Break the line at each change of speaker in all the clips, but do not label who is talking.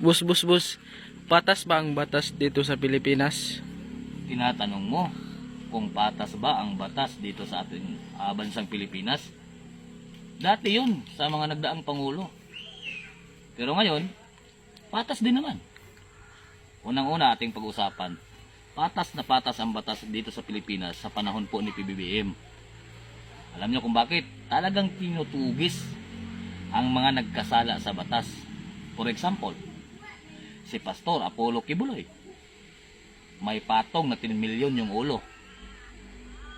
Bus, bus, bus. Patas ba ang batas dito sa Pilipinas?
Tinatanong mo kung patas ba ang batas dito sa ating ah, bansang Pilipinas? Dati yun sa mga nagdaang pangulo. Pero ngayon, patas din naman. Unang-una ating pag-usapan, patas na patas ang batas dito sa Pilipinas sa panahon po ni PBBM. Alam niyo kung bakit? Talagang tinutugis ang mga nagkasala sa batas. For example, si Pastor Apollo Kibuloy. May patong na 10 milyon yung ulo.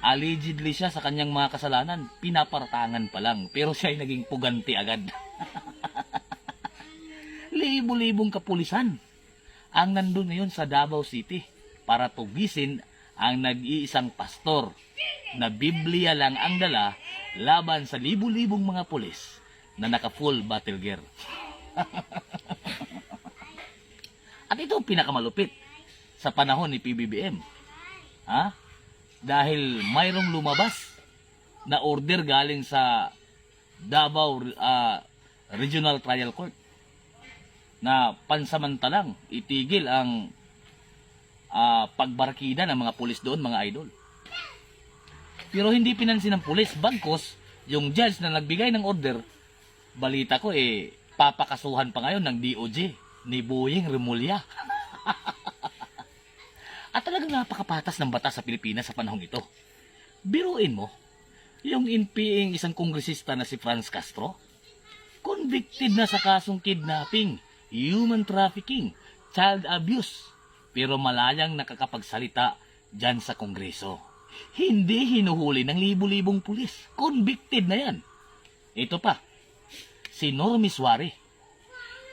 Allegedly siya sa kanyang mga kasalanan, pinapartangan pa lang, pero siya ay naging puganti agad. Libo-libong kapulisan ang nandun ngayon sa Davao City para tugisin ang nag-iisang pastor na Biblia lang ang dala laban sa libo-libong mga pulis na naka-full battle gear. At ito ang pinakamalupit sa panahon ni PBBM. Ha? Dahil mayroong lumabas na order galing sa Davao ah, Regional Trial Court na pansamantalang itigil ang ah, pagbarkida ng mga pulis doon, mga idol. Pero hindi pinansin ng pulis, bagkos yung judge na nagbigay ng order, balita ko eh, papakasuhan pa ngayon ng DOJ ni Boying Remulla. At talagang napakapatas ng batas sa Pilipinas sa panahong ito. Biruin mo, yung NPA isang kongresista na si Franz Castro, convicted na sa kasong kidnapping, human trafficking, child abuse, pero malayang nakakapagsalita dyan sa kongreso. Hindi hinuhuli ng libu-libong pulis. Convicted na yan. Ito pa, si Normie Suarez.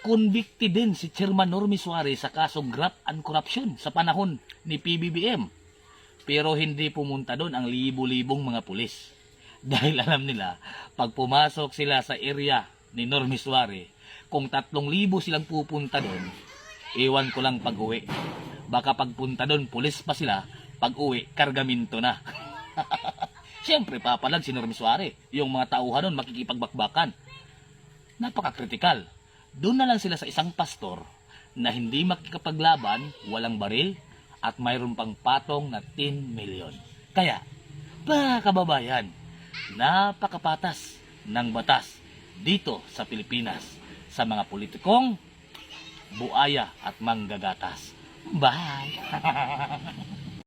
Convicted din si Chairman Normie Suarez sa kasong graft and corruption sa panahon ni PBBM. Pero hindi pumunta doon ang libu-libong mga pulis. Dahil alam nila, pag pumasok sila sa area ni Normie Suarez, kung tatlong libo silang pupunta doon, iwan ko lang pag-uwi. Baka pagpunta doon, pulis pa sila, pag-uwi, kargaminto na. Siyempre, papalag si Normie Suarez. Yung mga tauhan doon, makikipagbakbakan. Napaka-critical. Doon na lang sila sa isang pastor na hindi makikapaglaban, walang baril, at mayroon pang patong na 10 million. Kaya, mga kababayan, napakapatas ng batas dito sa Pilipinas sa mga politikong buaya at manggagatas. Bye!